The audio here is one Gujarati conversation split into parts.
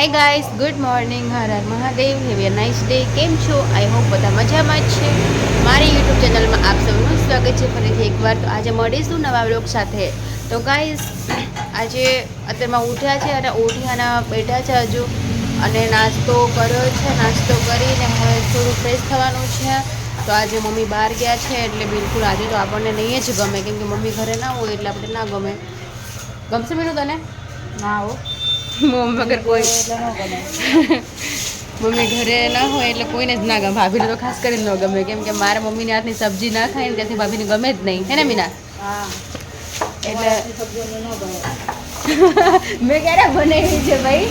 Hi guys good morning Har Har Mahadev have a nice day કેમ છો? આઈ હોપ બધા મજામાં જ છે. મારી યુટ્યુબ ચેનલમાં આપ સૌનું સ્વાગત છે. ફરીથી એકવાર તો આજે મળીશું નવા બ્લોગ સાથે. તો ગાઈસ આજે અત્યારમાં ઉઠ્યા છે અને ઉઠી અને બેઠા છે હજુ. અને નાસ્તો કર્યો છે. નાસ્તો કરીને હવે થોડું ફ્રેશ થવાનું છે. તો આજે મમ્મી બહાર ગયા છે, એટલે બિલકુલ આજે તો આપણને નહીં જ ગમે. કેમ કે મમ્મી ઘરે ના હોય, એટલે આપણે ના ગમે. ગમશે મેનું તને? ના હો. મમ્મી વગર કોઈ મમ્મી ઘરે ના હોય એટલે કોઈને જ ના ગમે. ભાભીને તો ખાસ કરીને ન ગમે. કેમ કે મારા મમ્મીની હાથની સબ્જી ના ખાય ને ત્યાંથી ભાભીને ગમે જ નહીં. હે ને મીના? એટલે મેં ક્યારે બનાવી છે ભાઈ?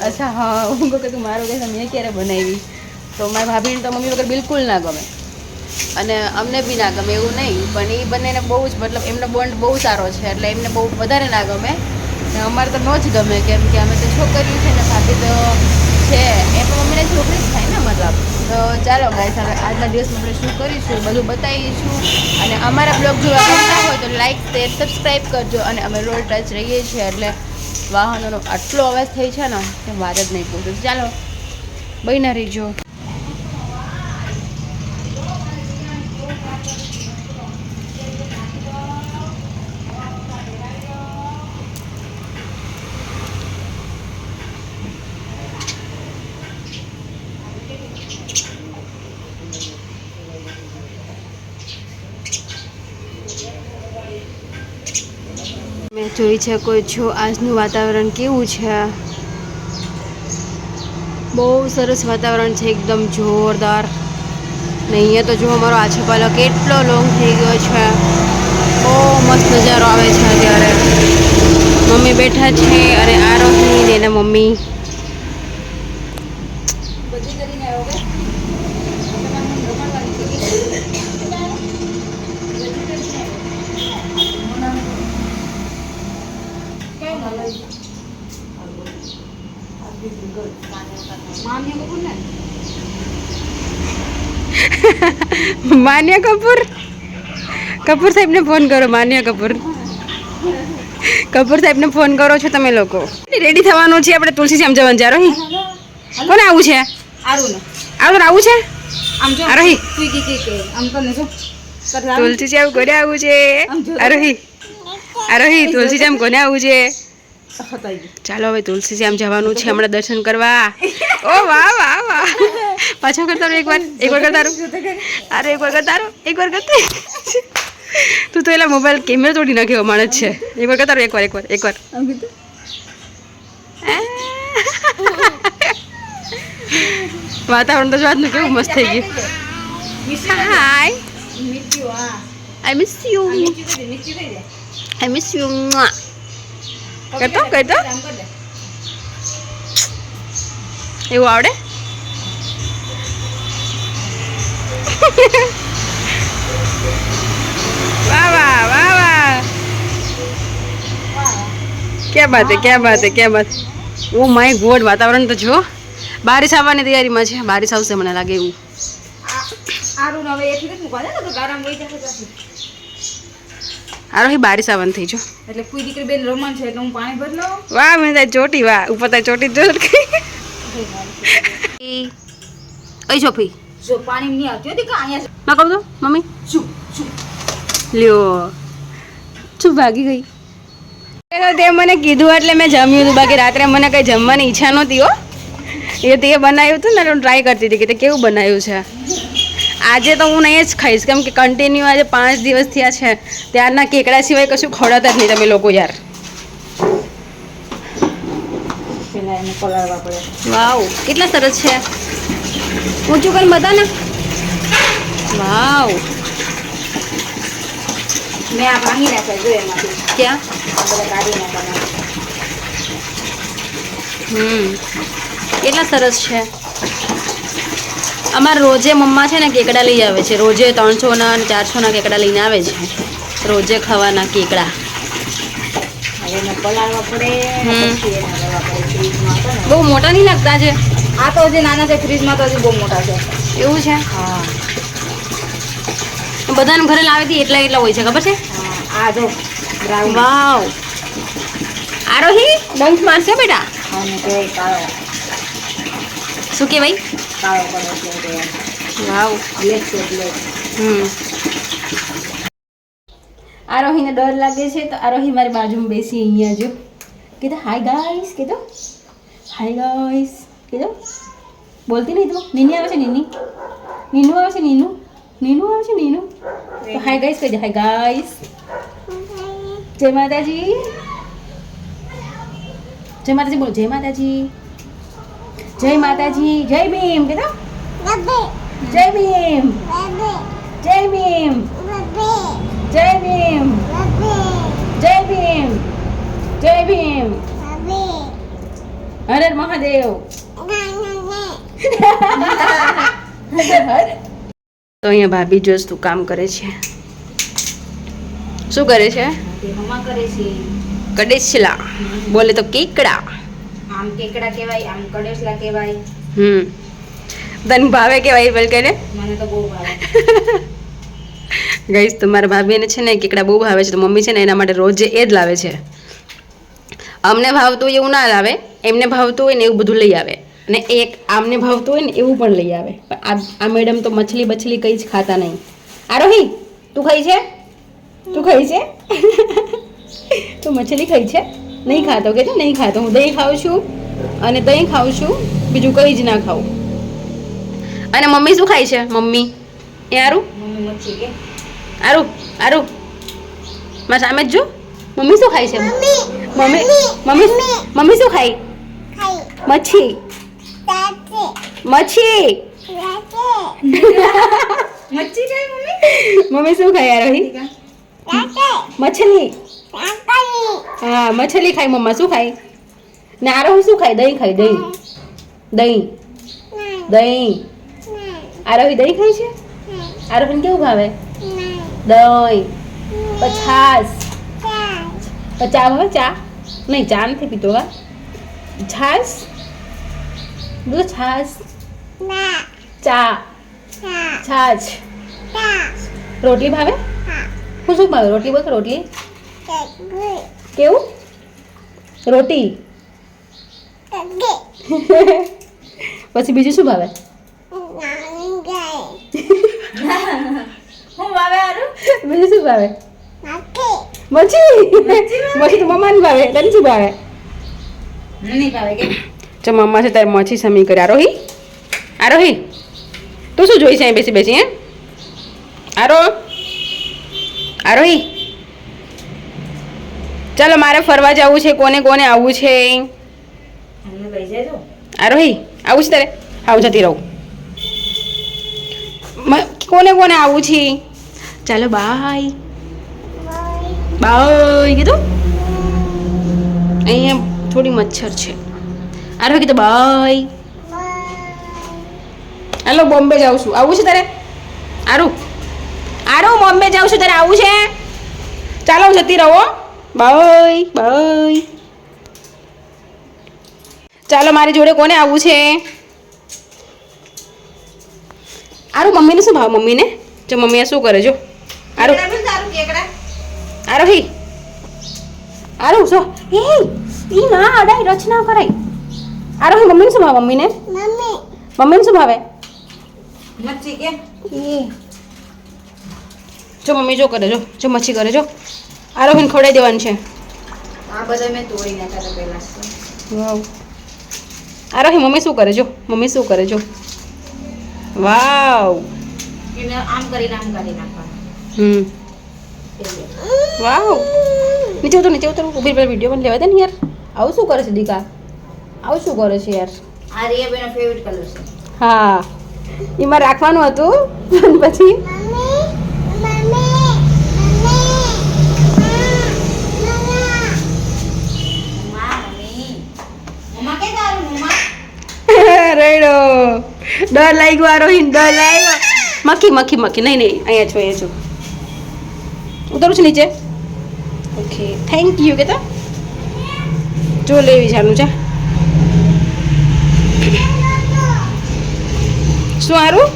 અચ્છા હા હું કહું કે તું મારું કહેશે મેં ક્યારે બનાવી? તો મારા ભાભીને તો મમ્મી વગર બિલકુલ ના ગમે. અને અમને બી ના ગમે એવું નહીં. પણ એ બંનેને બહુ જ મતલબ એમનો બોન્ડ બહુ સારો છે. એટલે એમને બહુ વધારે ના ગમે. અમારે તો ન જ ગમે, કેમ કે અમે તો છોકરીઓ છે ને, ભાભી તો છે. એ પણ અમને છોકરી જ થાય ને, મતલબ. તો ચાલો ગાઈસ હવે આજના દિવસમાં આપણે શું કરીશું, બધું બતાવીશું. અને અમારા બ્લોગ જોવા ગમતા હોય તો લાઈક શેર સબસ્ક્રાઈબ કરજો. અને અમે રોડ ટચ રહીએ છીએ, એટલે વાહનોનો આટલો અવાજ થઈ છે ને, કે વાત જ નહીં પૂછું ચાલો બહીના રહીજો. જોઈ શકો છો. આજનું વાતાવરણ કેવું છે? બહુ સરસ વાતાવરણ છે, એકદમ જોરદાર. ને અહીંયા તો જો અમારો આછપાલો કેટલો લોંગ થઈ ગયો છે. બહુ મસ્ત નજારો આવે છે અત્યારે. મમ્મી બેઠા છે અને આરોહી ને એના મમ્મી બધી કરીને આવ્યો કે તમારે મને રમાડવાની છે કે? બધી કરીને આવ્યો. કેમ હાલે? માન્ય કપૂર ને માન્ય કપૂર? કપૂર સાહેબને ફોન કરો માન્ય કપૂર. કપૂર સાહેબને ફોન કરો છો તમે લોકો. રેડી થવાનું છે આપણે તુલસી શ્યામ જવાનું જારો કોને આવું છે? આરું આવું છે? આમ જો. આરોહી. તુલસી શ્યામ કોને આવું છે? આરોહી આરોહી તુલસી શ્યામ કોને આવું છે? ચાલો હવે તુલસી શ્યામ જવાનું છે હમણાં દર્શન કરવા. ઓ વાહ વાહ વાહ. પાછો કરતા એક વાર એક વાર કરતા અરે અરે એકવાર કરતા એક વાર કરતા તું તો એલા મોબાઈલ કેમેરા તોડી નાખ્યો માણસ છે. એકવાર કરતા એક વાર એકવાર એકવાર એક વાર. વાતાવરણ તો જોવાનું કેવું મસ્ત થઈ ગયું. Hi I miss you. I miss you કરતો કરતો. એવું આવડે? વાહ વાહ વાહ વાહ. ક્યાં બાત ક્યાં બાત ક્યાં બાત ઓ માય ગોડ વાતાવરણ તો જો. બારિશ આવવાની તૈયારીમાં છે. બારિશ આવશે મને લાગે એવું. આરોહી બારિશ આવવાની થઈ જો. એટલે કોઈ દીકરી બેન રમણ છે એટલે હું પાણી ભરી વાહ મેં તારી ચોટી વાહ. ઉપર તારી ચોટી જો ઓય છોફી જો પાણી નહીં આવતી હતી કે અહીંયા ના કહું તો મમ્મી? શું શું? લ્યો. શું ભાગી ગઈ. તો તે મને કીધું એટલે મેં જમ્યું હતું. બાકી રાત્રે મને કંઈ જમવાની ઈચ્છા નહોતી હો. એ તે બનાવ્યું હતું ને ટ્રાય કરતી હતી કે તે કેવું બનાવ્યું છે. આજે તો હું નહીં જ ખાઈશ. કેમ કે કન્ટિન્યુ આજે પાંચ દિવસ થયા છે. ત્યારના કેકડા સિવાય કશું ખવડાવતા જ નહીં તમે લોકો યાર. વાવ કેટલા સરસ છે. ઊંચું કરીને બતા ને વાવ. મેં આ ભાંગી નાખ્યા જો એમાંથી. ક્યાં? બધા કાઢી નાખ્યા હમ. કેટલા સરસ છે. અમારે રોજે મમ્મા છે ને કેકડા લઈ આવે છે. રોજે ત્રણસોના અને ચારસોના કેકડા લઈને આવે છે. રોજે ખાવાના કેકડા. બહુ મોટા નહીં લાગતા છે આ તો હજી નાના છે ફ્રીજમાં તો હજી બહુ મોટા છે. એવું છે? હા. બધાને ઘરે લાવી હતી એટલા એટલા હોય છે ખબર છે? આ જો વાવ. આરોહી ડંખ મારશે બેટા? શું કહેવાય? વાવ. હમ. આરોહીને ડર લાગે છે તો આરોહી મારી બાજુમાં બેસી અહીંયા જો. કીધું હાય ગાઈસ કીધું. હાય ગાઈસ કીધું બોલતી નહીં તું. નીની આવે છે નીની. નીનું આવે છે નીનું. નીનું આવે છે નીનું. હાય ગાઈસ કહી દે. હાય ગાઈસ જય માતાજી. જય માતાજી બોલો. જય માતાજી. જય માતાજી. જય ભીમ. કીધું જય ભીમ. જય ભીમ. જય ભીમ. જય ભીમ. જય ભીમ. હર હર મહાદેવ. તો અહીંયા ભાભી જોશ તું કામ કરે છે. શું કરે છે? કડેશલા. બોલે તો કેકડા. આમ કેકડા કહેવાય આમ કડેસલા કહેવાય. હમ. તને ભાવે કહેવાય બોલ કે ને મને તો બહુ ભાવે. ગઈશ તો મારા ભાભીને છે ને કેકડા બહુ ભાવે છે તો મમ્મી છે ને એના માટે રોજ એ જ લાવે છે. અમને ભાવતું હોય એવું ના લાવે એમને ભાવતું હોય ને એવું બધું લઈ આવે. અને એક આમને ભાવતું હોય ને એવું પણ લઈ આવે. પણ આ આ મેડમ તો મછલી બછલી કંઈ જ ખાતા નહીં. આરોહી તું ખાઈ છે? તું ખાઈ છે? તું મછલી ખાઈ છે? નહીં ખાતો કે છે? નહીં ખાતો. હું દહીં ખાઉં છું અને દહીં ખાઉં છું બીજું કંઈ જ ના ખાઉં. અને મમ્મી શું ખાય છે? મમ્મી. એ આરું? મમ્મી મચ્છી કે? આરું આરું. મારા સામે જ જો. મમ્મી શું ખાય છે? મમ્મી મમ્મી મમ્મી શું ખાય? મચ્છી. મચ્છી. મચ્છી ખાય મમ્મી? મમ્મી શું ખાય આરોહી મછલી. હા મછલી ખાય મમ્મા. શું ખાય? ને આરોહી શું ખાય? દહીં ખાય દહીં. દહીં. દહીં. આરોહી દહીં ખાય છે? આરોહીને કેવું ભાવે? દહીં. પચાસ. ચા ભાવે? ચા? નહીં ચા નથી પીતો હા. છાસ બોલો છાસ ચા. છાછ રોટલી ભાવે? શું શું ભાવે? રોટલી બોલ રોટલી. કેવું? રોટી. પછી બીજું શું ભાવે? હું ભાવે આરું બીજું શું ભાવે? મચી મચી તો મમ્માને ભાવે. તને શું ભાવે? નહીં ભાવે કે? જો મમ્મા છે તારે મચી સમી કર્યા. આરોહી આરોહી તું શું જોઈશ અહીં બેસી બેસી હે? આરો આરોહી ચાલો મારે ફરવા જવું છે કોને કોને આવવું છે આરોહી આવું છે તારે? આવું જતી રહું. કોને કોને આવવું છે? ચાલો બાય બાય કીધું? અહીંયા થોડી મચ્છર છે. આરોહી કીધું બાય હેલો બોમ્બે જાઉં છું. આવું છે તારે? આરું. આરું બોમ્બે જાઉં છું તારે. આવું છે? ચાલો હું જતી રહો બાય બાય. ચાલો મારી જોડે કોને આવવું છે? આરું મમ્મીને શું ભાવ મમ્મીને? જો મમ્મીએ શું કરે જો. આરું. કેકડા હી. આરું જો. એ ઈ ના અડાઈ રચના કરાય આરોહી મમ્મીને શું ભાવ મમ્મીને? મમ્મીને શું ભાવે? મચ્છી કે? જો મમ્મી જો કરે જો. જો મચ્છી કરે જો. આરોહીને ખવડાવી દેવાનું છે. આ બધા મેં તોડી નાખ્યા હતા પહેલા વાવ. આરોહી મમ્મી શું કરે જો? મમ્મી શું કરે જો? વાવ. એને આમ કરીને આમ કરી નાખવાનું. હમ. વાવ. નીચે ઉતર નીચે ઉતર. ઊભી પર વીડિયો પણ લેવા દે ને યાર. આવું શું કરે છે દીકા? આવું શું કરે છે યાર? આ રિયાબેનો ફેવરિટ કલર છે. હા. એમાં રાખવાનું હતું. પછી? રેડો. ડર લાગ્યો રોહિન, ડર લાગ્યો. મક્ખી મક્ખી મક્ખી. નહીં નહીં, અહીંયા છો અહીંયા છો ઉતરું છું નીચે. ઓકે થેન્ક યુ કે તો જો લેવી જાનું છે શું સારું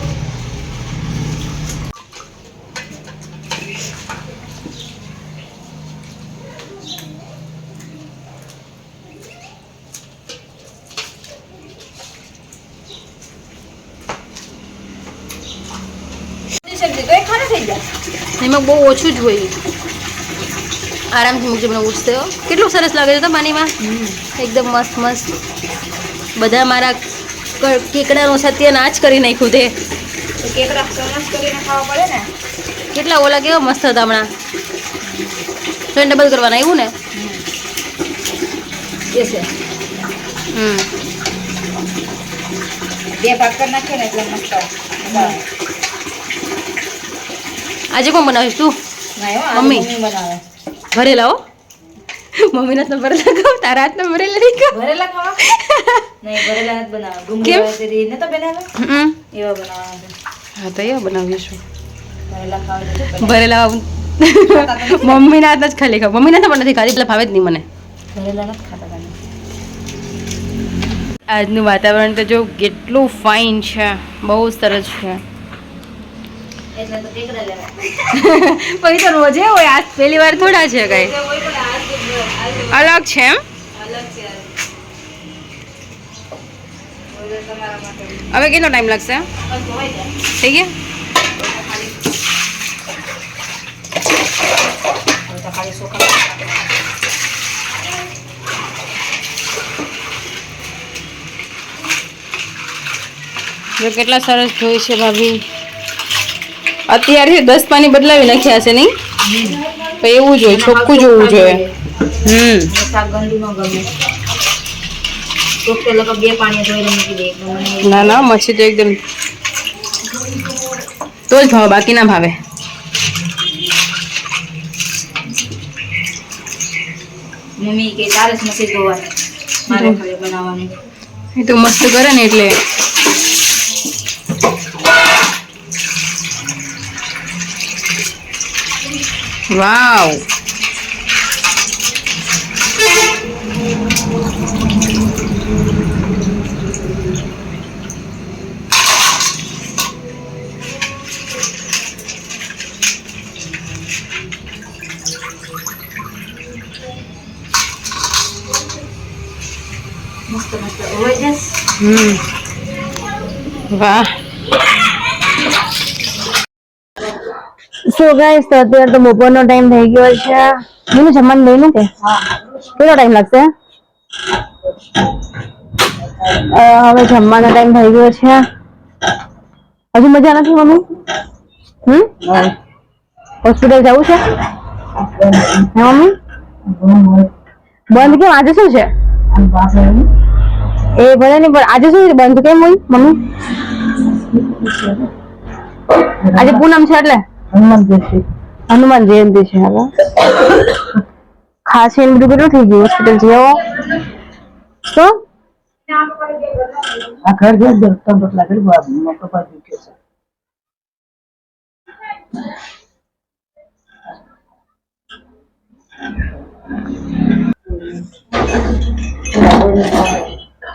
એમાં બહુ ઓછું જ હોય. આરામથી મૂકજો મને ઉઠશે કેટલું સરસ લાગે છે તમારીમાં એકદમ મસ્ત મસ્ત. બધા મારા કેકડાનું સત્યનાશ કરી નાખ્યું તે. કેકડા સમજ કરીને ખાવા પડે ને? કેટલા ઓલા કેવા મસ્ત હતા હમણાં. ટ્રેન ડબલ કરવાના એવું ને? હમ. બે ભાગ કરી નાખીએ ને એટલે મસ્ત. આવે. મજા આવે. આજે કોણ બનાવીશ તું? મમ્મી. બનાવે. ભરેલા હો મમ્મીના હાથના ભરેલા ખાવ તારા હાથના ભરેલા નહીં ખાવ ભરેલા ખાવા નહીં ભરેલા નથી બનાવવા કેમ? ડુંગળી વાળેલી નતો બનાવે? હમ. એવા બનાવવા હા તો એવા બનાવીશું ભરેલા ખાવા. ભરેલા મમ્મીના હાથના જ ખાલી ખાવ. મમ્મીના તો પણ નથી ખાલી એટલે ભાવે જ નહીં મને. ભરેલા નથી ખાતા આજનું વાતાવરણ તો જો કેટલું ફાઇન છે. બહુ સરસ છે. તો પછી તો રોજે હોય આજ પહેલી વાર થોડા છે કઈ. અલગ છે એમ અલગ છે આજ. કોઈ તો તમારા માટે હવે કેટલો ટાઈમ લાગશે બસ ધોવાઈ જાય. થઈ ગયા કોઈ તો ખાલી ચોખા જો કેટલા સરસ જોઈ છે ભાભી અત્યારે દસ પાણી બદલાવી નાખ્યા છે નહીં તો એવું જોઈએ ચોખ્ખું જોવું જોઈએ હમ. શાક ગંદુ ન ગમે. ચોખ્ખે લોકો બે પાણી ધોઈને મૂકી દે ના ના મચ્છી તો એકદમ તો જ ભાવે બાકી ના ભાવે. મમ્મી કે ધોવાની મારે ખાલી બનાવવાની. એ તો મસ્ત કરે ને એટલે. વાવ મસ્ત મસ્ત ધોવાઈ જશે હમ વાહ. સો ગાઈસ અત્યારે તો બપોરનો ટાઈમ થઈ ગયો છે. મને જમવાનું લઈને કે કેટલો ટાઈમ લાગશે? હવે જમવાનો ટાઈમ થઈ ગયો છે. હજુ મજા નથી મમ્મી? હમ? હોસ્પિટલ જવું છે? હે મમ્મી? બંધ કેમ? આજે શું છે? એ ભલે નહીં પણ આજે શું? બંધ કેમ હોય મમ્મી? આજે પૂનમ છે એટલે? હનુમાન જયંતિ. છે હવે ખાંસી ને બધું કેટલું થઈ ગયું? હોસ્પિટલ જેવો શું? આ ઘર ઘર કરી પર દુખ્યો છે.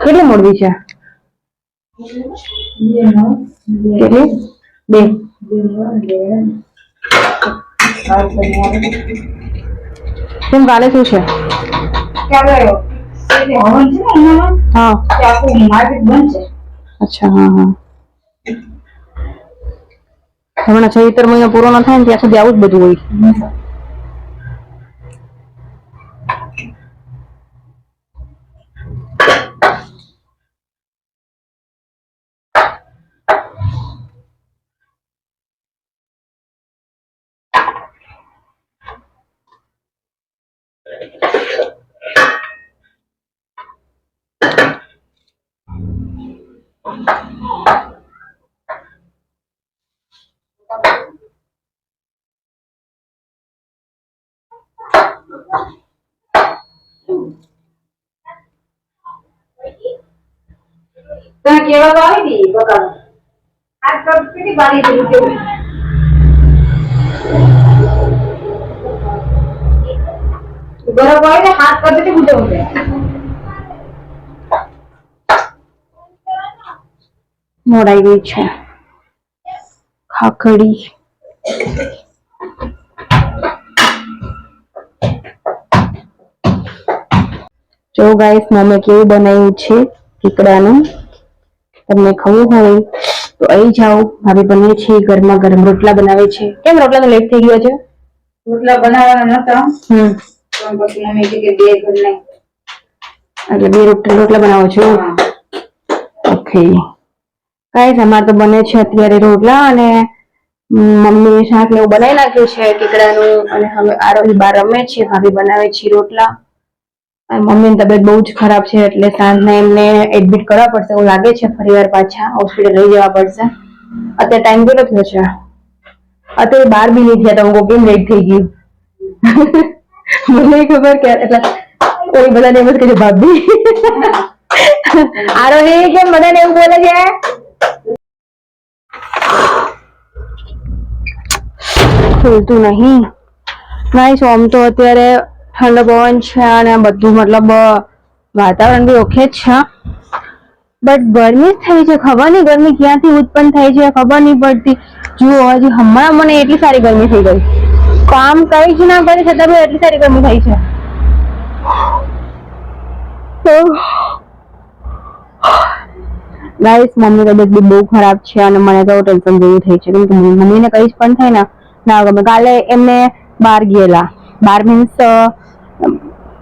કેટલી મોડવી છે? બે. કેમ કાલે શું છે? હા. અચ્છા, હા હા. હમણાં ચૈતર મહિનો પૂરો ન થાય ને ત્યાં સુધી આવું જ બધું હોય. તને કેવા તો આવી ગઈ બકાલ આ કપ કેટલી બારી કેવું બરાબર હોય ને, હાથ પદ્ધતિ કેટલી છે મોડાઈ ગઈ છે. ખાખડી. જો ગાઈસ મમ્મી કેવું બનાવ્યું છે? ટીકડાનું તમને ખબર હોય તો અહીં જાઓ. ભાભી બનીએ છે ગરમા ગરમ રોટલા બનાવે છે. કેમ રોટલા લેટ થઈ ગયો છે? રોટલા બનાવવાના નતા. હમ. પણ પછી મમ્મી કે બે ઘરને એટલે બે રોટલા રોટલા બનાવો છો? ઓકે. કાંઈ અમારે તો બને છે અત્યારે રોટલા અને મમ્મી શાક ને એવું બનાવી નાખ્યું છે કેકડાનું અને હવે આરોહી બાર રમે છે ભાભી બનાવે છે રોટલા. મમ્મીની તબિયત બહુ જ ખરાબ છે એટલે સાંજના એમને એડમિટ કરવા પડશે એવું લાગે છે. ફરીવાર પાછા હોસ્પિટલ લઈ જવા પડશે. અત્યારે ટાઈમ કેટલો થયો છે? અત્યારે બાર બી નહીં થયા તમે કેમ લેટ થઈ ગયું? મને ખબર કે એટલે કોઈ બધાને એમ જ કહે છે, ભાભી. આરોહી, કેમ બધાને એવું બોલે છે? ખુલતું નહીં. નાઈસ આમ તો અત્યારે ઠંડો પવન છે અને બધું મતલબ વાતાવરણ બી ઓકે છે. બટ ગરમી થઈ છે, ખબર નહીં ગરમી ક્યાંથી ઉત્પન્ન થાય છે, ખબર નહીં પડતી. જુઓ, હજી હમણાં મને એટલી સારી ગરમી થઈ ગઈ. કામ કઈ જ ના કરી છતાં બી એટલી સારી ગરમી થઈ છે. ગાઈસ મમ્મી તબિયત બી બહુ ખરાબ છે અને મને તો ટેન્શન જેવું થઈ છે. કેમ કે મમ્મીને કઈ જ પણ થાય ને. ના ગમે કાલે એમને બહાર ગયેલા. બાર મીન્સ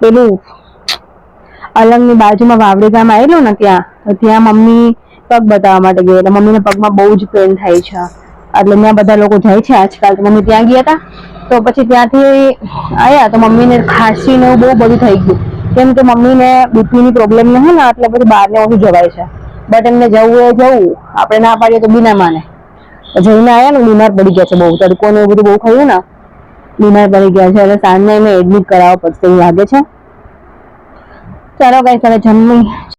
પેલું અલંગની બાજુમાં વાવડી ગામ આવેલું ને ત્યાં ત્યાં મમ્મી પગ બતાવવા માટે ગઈ એટલે મમ્મીને પગમાં બહુ જ પેન થાય છે. એટલે ત્યાં બધા લોકો જાય છે આજકાલ. તો મમ્મી ત્યાં ગયા હતા તો પછી ત્યાંથી આવ્યા તો મમ્મીને ખાંસી ને બહુ બધું થઈ ગયું. કેમ કે મમ્મીને બીપીની પ્રોબ્લેમ નહીં ને, એટલે પછી બહારને ઓછું જવાય છે. બટ એમને જવું એ જવું. આપણે ના પાડીએ તો બી ના માને. જઈને આવ્યા ને, બીમાર પડી ગયા છે બહુ. તડકો ને બધું બહુ ખાયું ને બીમાર પડી ગયા છે. એટલે સાંજના એમને એડમિટ કરાવવા પડશે એવું લાગે છે. ચાલો કઈ તમે જમી